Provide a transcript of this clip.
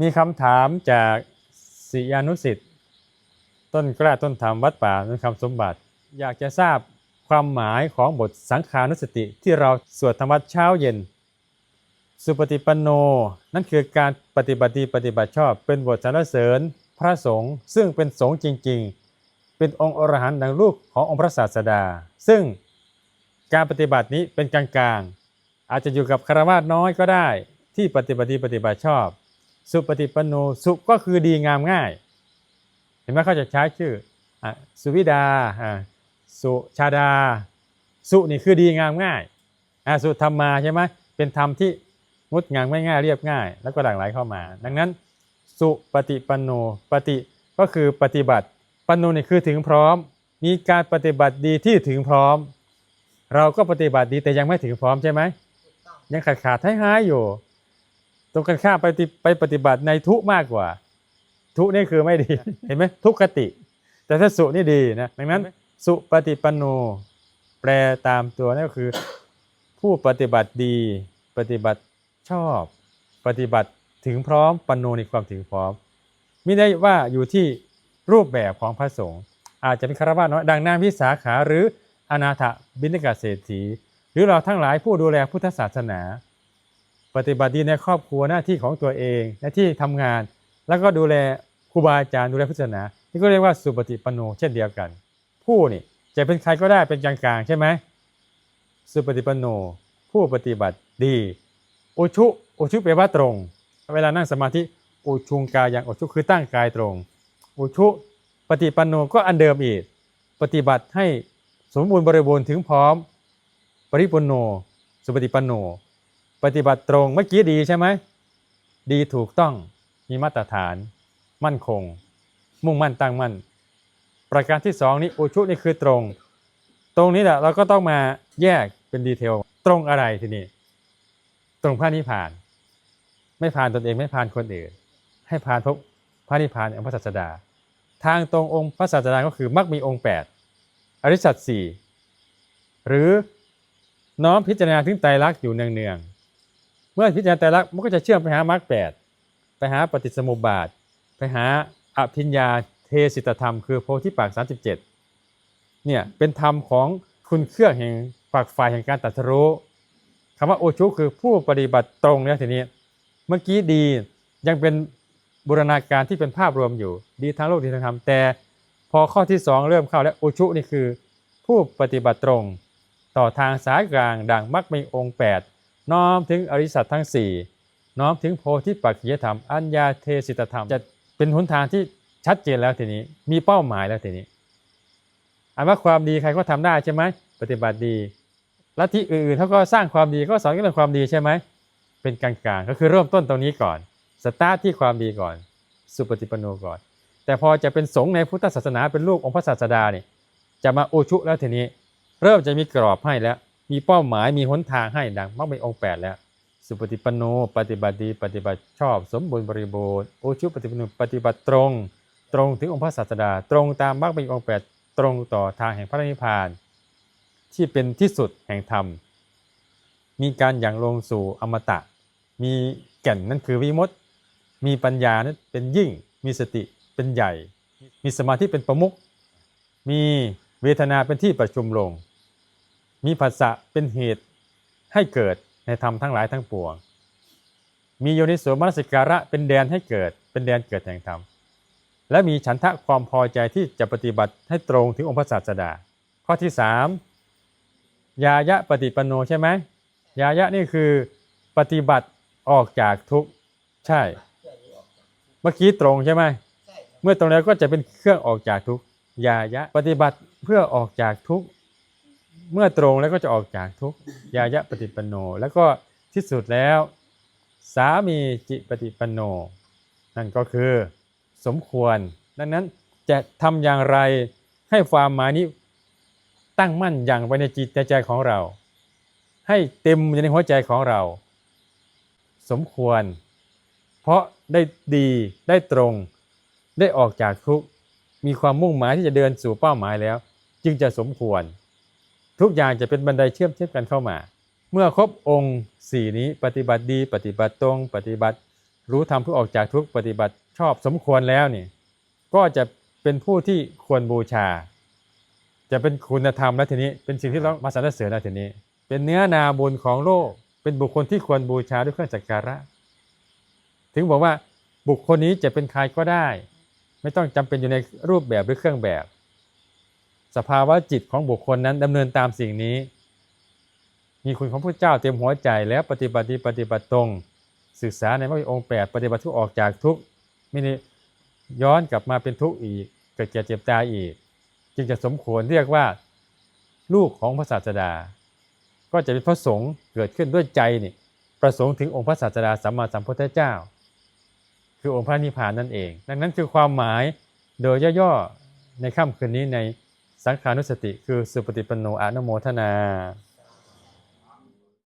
มีคำถามจากศิยานุสิทธิ์ต้นกล้าต้นธรรมวัดป่าต้นคำสมบัติ อยากจะทราบความหมายของบทสังขานุสติที่เราสวดธรรมวัดเช้าเย็น สุปฏิปันโน นั่นคือการปฏิบัติปฏิบัติชอบ เป็นบทสรรเสริญพระสงฆ์ซึ่งเป็นสงฆ์จริง ๆ เป็นองค์อรหันต์ดังลูกขององค์พระศาสดา ซึ่งการปฏิบัตินี้เป็นกลางๆ อาจจะอยู่กับคารวาสน้อยก็ได้ที่ปฏิบัติปฏิบัติชอบ สุปฏิปันโนสุก็คือดีงามง่าย เห็นไหมเขาจะใช้ชื่ออสุวิดาสุชาดา สุนี่คือดีงามง่ายสุธรรมมาใช่ไหมเป็นธรรมที่งดงามง่ายๆเรียบง่าย แล้วก็หลั่งไหลเข้ามา ดังนั้น สุปฏิปันโนปฏิก็คือปฏิบัติ ปันโนนี่คือถึงพร้อม มีการปฏิบัติดีที่ถึงพร้อม เราก็ปฏิบัติดีแต่ยังไม่ถึงพร้อมใช่ไหมยังขาดขาดท้ายห้ายๆอยู่ ตรงกันข้ามไปฏิไปปฏิบัติในทุมากกว่า ทุนี่คือไม่ดี เห็นไหมทุกขติ แต่ถ้าสุนี่ดีนะดังนั้นสุปฏิปันโน แปลตามตัวนั่นก็คือ ผู้ปฏิบัติดี ปฏิบัติชอบ ปฏิบัติถึงพร้อมปันโนในความถึงพร้อมไม่ได้ว่าอยู่ที่รูปแบบของพระสงฆ์อาจจะเป็นคารวะน้อยดังนางวิสาขาหรืออนาถบิณฑกเศรษฐี หรือเราทั้งหลายผู้ดูแลพุทธศาสนา ปฏิบัติดีในครอบครัวหน้าที่ของตัวเองหน้าที่ทำงาน แล้วก็ดูแลครูบาอาจารย์ดูแลพุทธศาสนานี่ก็เรียกว่าสุปฏิปโนเช่นเดียวกัน ผู้นี่จะเป็นใครก็ได้เป็นกลางๆใช่ไหมสุปฏิปโน ผู้ปฏิบัติดีอุชุอุชุแปลว่าตรง เวลานั่งสมาธิอุชุงกายอย่างอุชุคือตั้งกายตรงอุชุปฏิปันโนก็อันเดิมอีก ปฏิบัติให้สมบูรณ์บริบูรณ์ถึงพร้อม ปริปุนโน สุปฏิปันโน ปฏิบัติตรงเมื่อกี้ดีใช่ไหมดีถูกต้องมีมาตรฐาน มั่นคง มุ่งมั่นตั้งมั่น ประการที่สองนี้อุชุนี่คือตรง ตรงนี้แหละเราก็ต้องมาแยกเป็นดีเทล ตรงอะไรทีนี้ตรงพระนิพพาน ไม่ผ่านตนเองไม่ผ่านคนอื่น ให้ผ่านพบพระนิพพานองพระศาสดา ทางตรงองค์พระศาสดาก็คือมักมีองค์ 8 อริสัจสี่หรือน้อมพิจารณาถึงไตรลักษณ์อยู่เนืองๆ มื่อพิจารณาไตรลักษณ์มันก็จะเชื่อมไปหามรรคแปดไปหาปฏิสมุปบาท ไปหาอภิญญาเทสิตธรรม คือโพธิปักสามสิบเจ็ดเนี่ยเป็นธรรมของคุณเครื่องแห่งฝักฝ่ายแห่งการตรัสรู้คำว่าโอชุคือผู้ปฏิบัติตรงเนี่ยทีนี้เมื่อกี้ดียังเป็นบูรณาการที่เป็นภาพรวมอยู่ ดีทั้งโลกดีทั้งธรรมแต่พอข้อที่สองเริ่มเข้าแล้วโอชุนี่คือ ผู้ปฏิบัติตรง ต่อทางสายกลางดังมักมีองค์ 8 น้อมถึงอริสัตทั้ง 4 น้อมถึงโพธิปักขิยธรรม อัญญาเทศิตธรรม จะเป็นหนทางที่ชัดเจนแล้วทีนี้มีเป้าหมายแล้วทีนี้อันว่าความดีใครก็ทำได้ใช่ไหมปฏิบัติดีลัทธิอื่นๆเขาก็สร้างความดีก็สอนเรื่องความดีใช่ไหมเป็นกลางๆ ก็คือเริ่มต้นตรงนี้ก่อนสตาร์ทที่ความดีก่อน สุปฏิปนโนก่อน แต่พอจะเป็นสงฆ์ในพุทธศาสนาเป็นลูกองค์พระศาสดาเนี่ยจะมาโอชุแล้วทีนี้ เริ่มจะมีกรอบให้แล้ว มีเป้าหมายมีหนทางให้ดังมักเป็นองค์แปดแล้ว สุปฏิปโน ปฏิบัติดีปฏิบัติชอบ สมบูรณ์บริบูรณ์โอชุปฏิปโนปฏิบัติตรง ตรงถึงองค์พระศาสดา ตรงตามมรรคเป็นองค์แปดตรงต่อทางแห่งพระนิพพาน ที่เป็นที่สุดแห่งธรรม มีการอย่างลงสู่อมตะ มีแก่นนั่นคือวิมุตติมีปัญญานั้นเป็นยิ่ง มีสติเป็นใหญ่ มีสมาธิเป็นประมุขมีเวทนาเป็นที่ประชุมลง มีภาษะเป็นเหตุให้เกิดในธรรมทั้งหลายทั้งปวง มีโยนิโสมนสิการะเป็นแดนให้เกิด เป็นแดนเกิดแห่งธรรม และมีฉันทะความพอใจที่จะปฏิบัติให้ตรงถึงองค์พระศาสดา ข้อที่สามยายะปฏิปันโนใช่ไหมยายะนี่คือปฏิบัติออกจากทุกข์ใช่ เมื่อกี้ตรงใช่ไหมเมื่อตรงแล้วก็จะเป็นเครื่องออกจากทุกข์ยายะปฏิบัติเพื่อออกจากทุกข์ เมื่อตรงแล้วก็จะออกจากทุกยายะปฏิปันโน แล้วก็ที่สุดแล้ว สามีจิปฏิปันโน นั่นก็คือสมควร ดังนั้นจะทำอย่างไรให้ความหมายนี้ตั้งมั่นอย่างไว้ในจิตใจของเรา ให้เต็มอยู่ในหัวใจของเรา สมควร เพราะได้ดีได้ตรง ได้ออกจากทุกมีความมุ่งหมายที่จะเดินสู่เป้าหมายแล้ว จึงจะสมควร ทุกอย่างจะเป็นบันไดเชื่อมเชื่อมกันเข้ามา เมื่อครบองค์สี่นี้ปฏิบัติดี ปฏิบัติตรง ปฏิบัติ รู้ธรรมเพื่อออกจากทุกปฏิบัติชอบสมควรแล้วนี่ก็จะเป็นผู้ที่ควรบูชา จะเป็นคุณธรรมแล้วทีนี้เป็นสิ่งที่เรามาสรรเสริญแล้วทีนี้ เป็นเนื้อนาบุญของโลก เป็นบุคคลที่ควรบูชาด้วยเครื่องสักการะ ถึงบอกว่าบุคคลนี้จะเป็นใครก็ได้ ไม่ต้องจำเป็นอยู่ในรูปแบบหรือเครื่องแบบ สภาวะจิตของบุคคลนั้นดำเนินตามสิ่งนี้ มีคุณของพระเจ้าเต็มหัวใจแล้วปฏิบัติปฏิบัติตรง ศึกษาในมรรคองค์แปดปฏิบัติทุกออกจากทุกไม่ได้ย้อนกลับมาเป็นทุกข์อีกเกิดแก่เจ็บตายอีก จึงจะสมควรเรียกว่าลูกของพระศาสดา ก็จะเป็นพระสงฆ์เกิดขึ้นด้วยใจนี่ประสงค์ถึงองค์พระศาสดาสัมมาสัมพุทธเจ้า คือองค์พระนิพพานนั่นเอง ดังนั้นคือความหมายโดยย่อๆในค่ำคืนนี้ใน สังขานุสติคือสุปฏิปันโนอนุโมทนา